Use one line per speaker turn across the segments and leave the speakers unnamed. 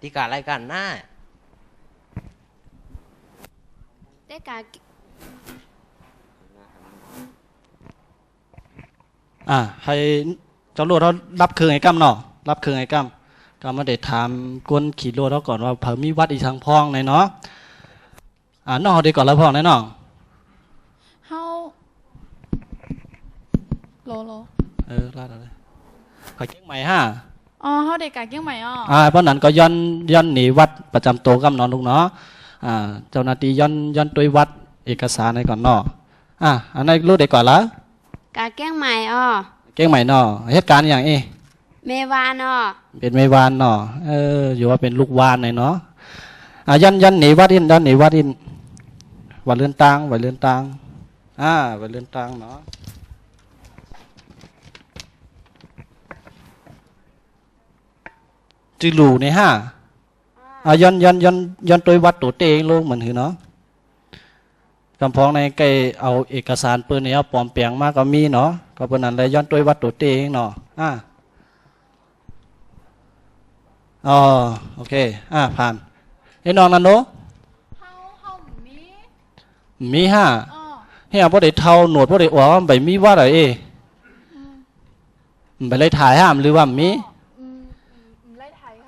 ที่การรายการหน้า
ได้การ
อ่าให้ตำรวจเขารับเครื่องไอ้กั้มเนาะรับเครื่องไอ้กั้มก็มาเด็ดถามกวนขี่รถเขาก่อนว่าเผอมีวัดอีทางพองในเนาะอ่าน้องเขาดีก่อนแล้วพองในน้อง
เฮาโลโล
เออลาดเอาเลยขอเก่งใหม่ห้า
อ๋อเฮาเด็กกาเกี้ยงใหม่อ๋อ
อ่าเพราะนั้นก็ย้อนย้อนหนีวัดประจำตัวกัมนอนลูกเนาะอ่าเจ้าหน้าที่ย้อนย้อนตัววัดเอกสารในก่อนเนาะอ่าอันนั้นรู้ได้ก่อนละ
กาแก้งใหม่อ๋อ
เก่งใหม่เนาะเหตุการณ์อย่างเอ
เมวานอ๋อ
เป็นไม่วานเนาะเอออยู่ว่าเป็นลูกวานในเนาะอ่าย้อนย้อนหนีวัดอินย้อนหนีวัดอินวัดเลื่อนตังวัดเลื่อนตังอ่าวัดเลื่อนตังเนาะ จือหลูในห้าอ่าย้อนย้อนย้อนย้อนตัววัดตัวเตงลงเหมือนหือเนาะกำพองในใกล้เอาเอกสารเปิ้นเนี่ยเอาปลอมแปลงมากก็มีเนาะก็เปิ้นนั้นเลยย้อนตัววัดตัวเตงเนาะอ่าอ๋อโอเคอ่าผ่านไอ้น้องนันโน
เฮาเฮามี
มีห้า
อ๋อ
เฮียบ่ได้เท่าหนวดบ่ได้อวใบมีว่าอะไรเอใบเลยถ่ายห้ามหรือว่ามี
อืมอืม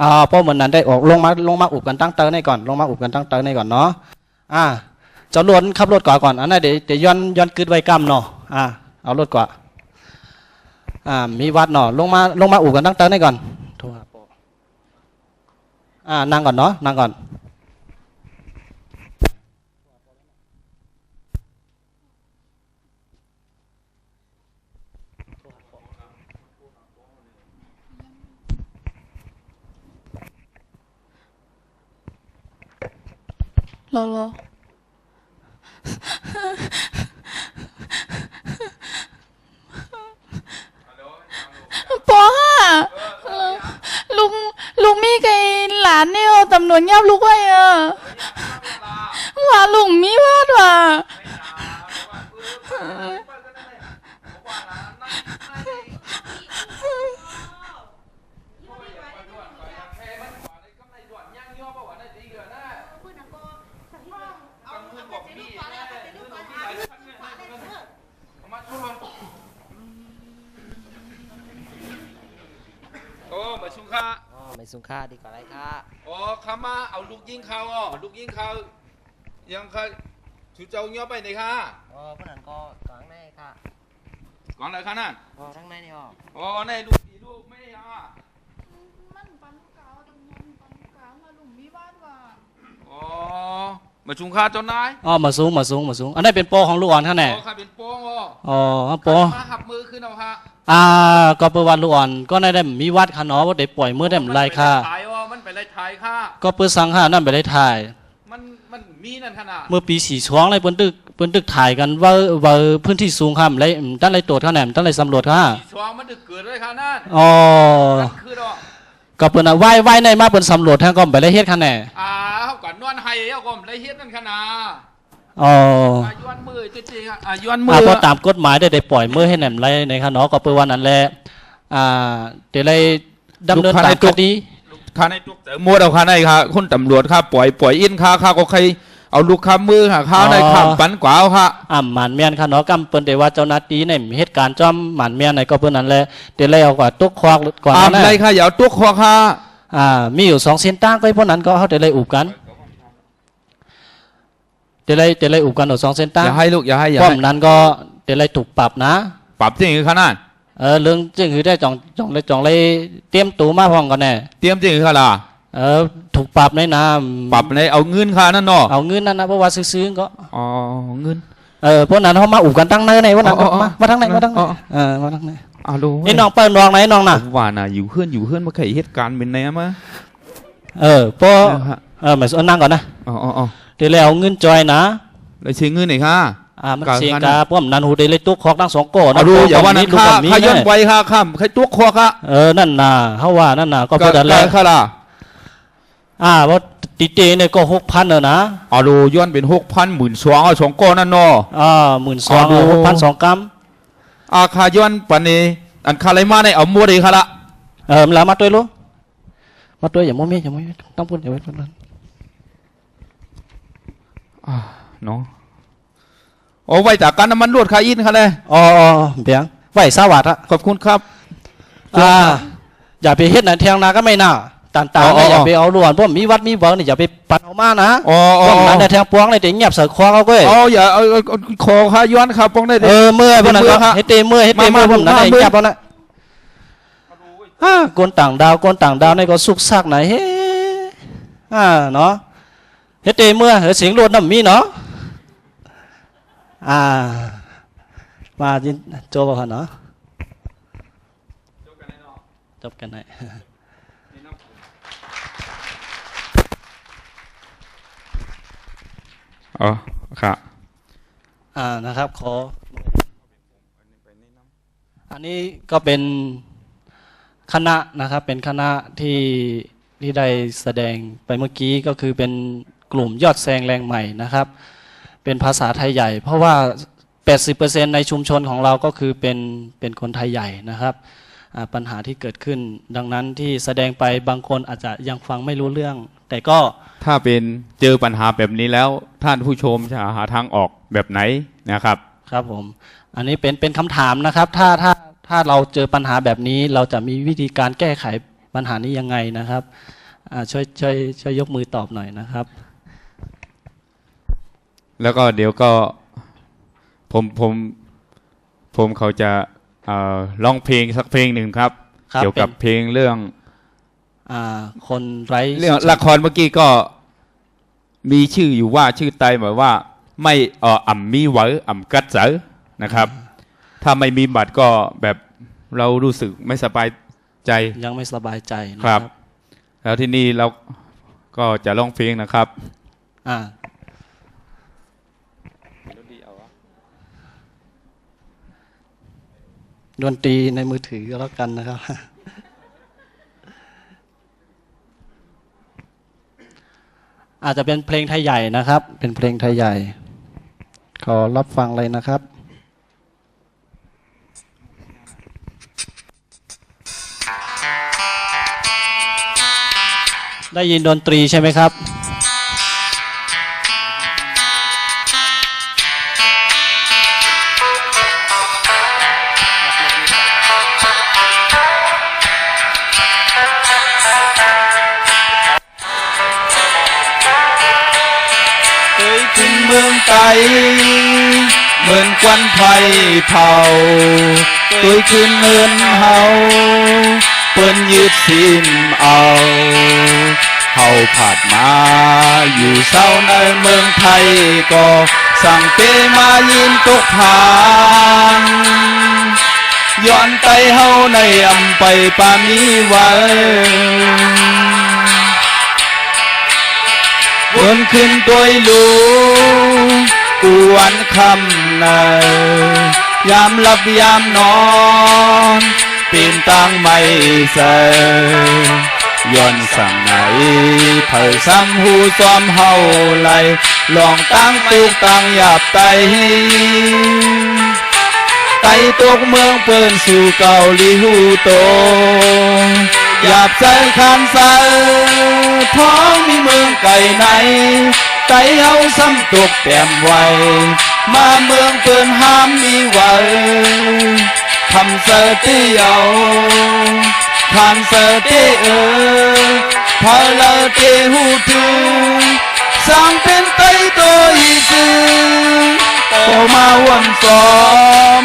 อืมไล่ไทย
อ่าพราะเหมือนนั้นได้ออกลงมาลงมาอุบกันตั้งเตอในก่อนลงมาอุบกันตั้งเตอในก่อนเนาะอ่าจะล้วนขับรถก่อนก่อนอันนั้นเดี๋ยวเดี๋ยวย้อนย้อนกึดไว้กำเนาะอ่าเอารถก่อนอ่ามีวัดเนาะลงมาลงมาอุบกันตั้งเตอในก่อนโทษครับอ่านั่งก่อนเนาะนั่งก่อน
โลโลปอห้าลุงลุงมีไกหลานเนี่ยตำรวจยับลูกไว้อะว่าลุง มีวาดว่ะ
โอ้มาชุงค่า
อ๋อไม่สุงค่าดีกว่าไรค่ะ
อ๋อขามาเอาลูกยิงเขาอ๋อลูกยิงเขายังค่ะถูเจ้าเงี้ยไปไหนค่ะ
อ๋อพวกนั้นก็กลางในค่ะ
ก่อนเลยค่ะนั่น
อ๋อทั้งในนี่อ๋อ
อ๋อในลูกดีลูกไม่ได้อะ
มันปันกาวตำรวจปันกาวว่าลุงมีวาดว่ะ
อ๋อมาชุงค่าเจ้านาย
อ๋อมาสูงมาสูงมาสูง อันนี้เป็นโปรของลูกอ่อนท่านแน่
อ๋อค่ะเป็นโป้งอ๋อ
อ๋อโปร
มาหับมือขึ้นเอาค่ะ
อ่าก็เปิดวันลูกอ่อนก็ได้ได้มีวัดค่ะเนาะว่าได้ปล่อยมือได้ไรค่ะ
ถ่ายอ๋อมันไปไล่ถ่ายค่ะ
ก็เปิดสังหานั่นไปได้ถ่าย
มันมันมีนั่นขนาด
เมื่อปีสี่ช่วงเลยเปิ้นตึกเปิ้นตึกถ่ายกันว่าว่าพื้นที่สูงครับไรตั้งไรตรวจข้าแหนมตั้งไรสำรวจค่ะ
ช่วงมันดึกเกิดด้วยค่ะนั่น
อ๋อ
นั่นคือดอก
ก็เปิ้นอะว่ายว่ายในมาเปิ้นสำรวจทางก็ไปได้เฮ็ดค่ะแหน่
อ่าเขาก่อนนวลไฮเอาก็ได้เฮ็ดนั่นขนาด
อ๋อ
อ่ายวนมือจริงๆอะอ่ายวนมื
อ่า
อ
เพราะตามกฎหมายได้ได้ปล่อยมือให้แหนมไรในค่ะเนาะก็เปิดวันนั้นแหละอ่าเดี๋ยวเลยดำเนินตามคดี
ข้าในตุกแต่มวดเอาข้าในค่ะคุณตำรวจค่ะปล่อยปล่อยอินค่ะข้าก็ใครเอาลูกค้ามือค่ะข้าในข้ามปันกว่าเอาค่ะ
อ่าหมันเมียนค่ะเนาะกำเปิ้นได้ว่าเจ้าหน้าที่ในเหตุการณ์จ้อมหมันเมียนในก็เปิ้นนั้นแหละเดี๋ยวเลยเอากว่าตุกควักก่อน
อาม
นั้น
ไร
นะ
ค่ะอย่าเอาตุกคอค่ะ
อ่ามีอยู่สองเส้นตั้งก็พวกนั้นก็เขาเดี๋ยวเลยอุบกัน เดี๋ยวเลยเดี๋ยวเลยอุบกันเอาสองเส้นตั้ง
อย่าให้ลูกอย่าให้อย่า
ป้อ
ให้
มนั้นก็เดี๋ยวเลยถูกปรับนะ
ปรับจริงขนาด
เออเรื่องจึงคือได้จองจองเลยจองเลยเตรียมตัวมาพร้อมกันแน่
เตรียมจริงค่ะล่ะ
เออถูกปรับในน้
ปรับในเอาเงินค่ะนั่นเนาะ
เอาเงินนั่นนะเพราะว่าซื้อๆก็
อ๋อเงิน
เออพวกนั้นเขามาอุบกันตั้งในในพวกนั้น
อ๋ออ๋อ
มามาทั้งไหนมาทั้งไหน
อ๋อ
เออมาทั้งไหน
อ่ารู้
ไอ้น้องเปิ้ลน้องไหนน้องน่ะ
ว่าน่ะอยู่เพื่อนอยู่เพื่อนมาเคยเหตุการณ์เป็นไงมะ
เออพอ
เออฮะ
เออหมายถึงนั่งก่อนนะ
อ๋ออ๋อ อ๋อ
เดี๋ยวเลยเอาเงินจอยนะ
เลยใช้เงินไหนค่ะ
อ่ามัน
กลาง
เสียง
คัน
กาพวกนั้นหูเดยวเลยตุกคอกทั้งสองโก้
เอาดูอย่าว่านั้น
ลูก
ค่ะ
กับมี
ข้าย้อน
เนี่ย
ไวค่ะข้ามใครตุกคอค่ะ
เออนั่นน่ะเขาว่านั่นน่ะก็
ก็
เพื่อนแห
ได้
ละ
ค่ะล่ะ
อ่าว่าตีเจเนี่ยก็หกพันเนอะนะ
เอาดูย้อนเป็นหกพันหมื่นสองเอาสองก้อนนั่นเนาะ
อ่าหมื่นสอง
อ๋อดู
หกพันสองกัม
อาคาย้อนปันนี้อันคาไรมาในเอามัวดีค่ะละ
เออมันละมาตัวลูกมาตัวอย่าโมเมอย่าโมเมต้องพูดอย่าไว้ตรงนั้น
อ่าเนาะโอ้ไว้จากการน้ำมันรวดคาอินค่ะเลย
อ๋ออ๋อเบียงไหวสวัสดิ์อะ
ขอบคุณครับ
อ่า อย่าไปเฮ็ดไหนเทียงนาก็ไม่น่าต่างๆ
อ๋ออ๋
เนี่ย
อ
อย่าไปเอาล้วนพวกมีวัดมีเบิงเนี่ยอย่าไปปัดเอามานะ
อ๋ออ๋อ
พวกนั้นในเทียงปวงเลยเดี๋ยวเงียบเสือควงเอาเว้ย
อ๋ออย่าเอาเอาเอาขอค่าย้อนครับป้องได้
เอ
เด้
อเมื่อยพวกนั้น
เมื่
ก็
อยฮะ
เฮ็ดเตเมื่อยเฮ็ดเต
มา
เมื่อยพวกนั้น
มา
ไอ้
เมื่อย
เงียบเอานะอ่ากนต่างดาวกนต่างดาวในก็สุกซักไหนเฮ้อ่าเนาะ เฮ็ดเตเมื่อยเฮ็ดเสียงรวดน้ำมีเนาะอ่ามาจินโจบ่ฮะเนาะจบกันไหน
อ๋อครับ
อ่านะครับขอ อันนี้ก็เป็นคณะนะครับเป็นคณะที่ที่ได้แสดงไปเมื่อกี้ก็คือเป็น กลุ่มยอดแซงแรงใหม่นะครับ เป็นภาษาไทยใหญ่ เพราะว่า 80%ในชุมชนของเราก็คือเป็นเป็นคนไทยใหญ่นะครับอ่าปัญหาที่เกิดขึ้น ดังนั้นที่แสดงไปบางคนอาจจะยังฟังไม่รู้เรื่อง แต่ก็
ถ้าเป็นเจอปัญหาแบบนี้แล้วท่านผู้ชมจะหาทางออกแบบไหนนะครับ
ครับผม อันนี้เป็นเป็นคำถามนะครับ ถ้าถ้าถ้าเราเจอปัญหาแบบนี้ เราจะมีวิธีการแก้ไขปัญหานี้ยังไงนะครับอ่าช่วยช่วยช่วยยกมือตอบหน่อยนะครับ
แล้วก็เดี๋ยวก็ผมผมผมเขาจะเอ่อร้องเพลงสักเพลงหนึ่งครับ
ครับ
เกี่ยวกับ
เป็น
เพลงเรื่อง
อ่าคนไร้
เรื่องละครเมื่อกี้ก็มีชื่ออยู่ว่าชื่อไตหมายว่า ไม่เอ่ออ่ำมีเหวออ่ำกัดเสอนะครับ ถ้าไม่มีบัตรก็แบบเรารู้สึกไม่สบายใจ
ยังไม่สบายใจนะ
ค
ค
รั
รับบ
แล้วที่นี่เราก็จะร้องเพลงนะครับ
อ่า ดนตรีในมือถือก็แล้วกันนะครับ อาจจะเป็นเพลงไทยใหญ่นะครับ เป็นเพลงไทยใหญ่ ขอรับฟังเลยนะครับได้ยินดนตรีใช่ไหมครับ
เคยขึ้นเมืองไกลเหมือนควันไฟเผาเคยขึ้นเงินเฮาเปิ้นยึดสินเอาเฮาผ่านมาอยู่เศร้าในเมืองไทยก็สั่งเปมายินตกผานย้อนไปเฮาในอำไปปามีไว้ นขึ้นตัวลูกวนคำในยามหลับยามนอนปีนตังไม่ใส่ย้อนสั่งไหนเผยซ้ำหูซ้อมเฮาไหลลองตั้งตุกตั้งหยาบไตไต่ตกเมืองเปิ้นสู่เกาหลีฮูโตหยาบใจคันใส ท้องมีเมืองไก่ไหนไต่เฮาซ้ำตกแต้มไวมาเมืองเปินห้ามมีไวคำเสอที่เอาคำเสอที่เออพอเลอที่หูทูสร้างเป็นไต่ตัวอีซื้อโอมาวันซ้อม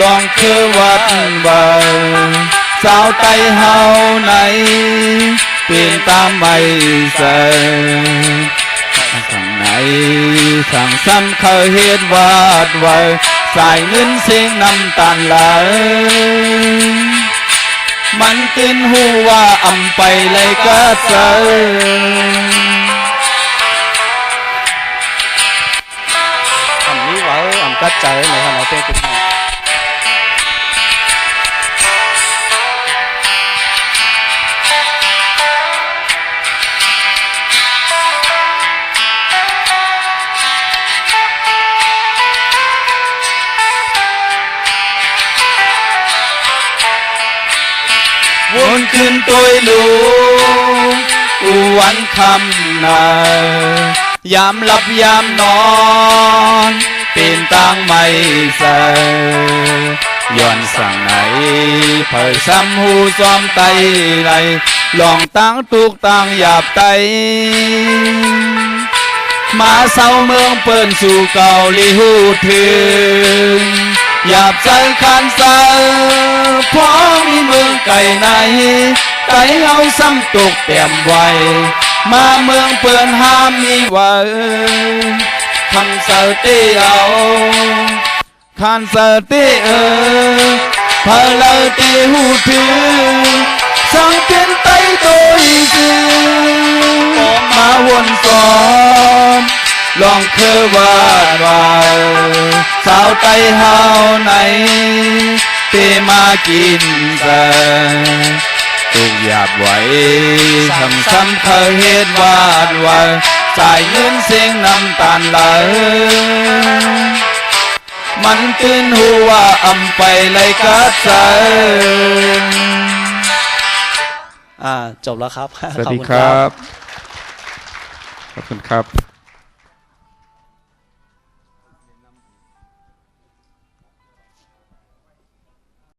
ลองคือวัดใบสาวไตเฮาไหน ปีนตามไม่ใส่สั่งไหนสั่งซ้ำเขาเฮ็ดวาดไว้สายเงินเสียงน้ำตาลไหลมันตื่นหูว่าอ่ำไปเลยก็เจอ
อันนี้ว่าอันกัดใจไหนครับไหนเป็นคุณ
วนนขึ้นตัวลูกอูวันคำนายามหลับยามนอนเป็นต่างไม่ใส่ย้อนสั่งไหนเผยซ้ำหูซ้อมไตไรลองตั้งตุกตั้งหยาบไต มาเศร้าเมืองเปิ้นสู่เก่าลีหูถึง หยาบใจคันเศร้าพร้อมมีเมืองไก่ไหนไก่เอาซ้ำตกเต็มไว้มาเมืองเปิ้นห้ามมีไว้คำเสาตีเอาคันเสาตีเออพาเราตีหูถึงสังเป็นไตโดยซื้อมาวนซ้อม ลองเคยว่าว่าสาวไตเฮาไหนเตมากินแสตุกหยาบไหวทำซ้ำเคยเฮ็ดวาดว่าจ่ายเงินเสียงน้ำตาลไหลมันตื่นหัวอำไปเลยกัดใจ
อ่าจบแล้วครับ
สวัส
ขอบ
ดี
คุณ
ครับ ขอบคุณครับ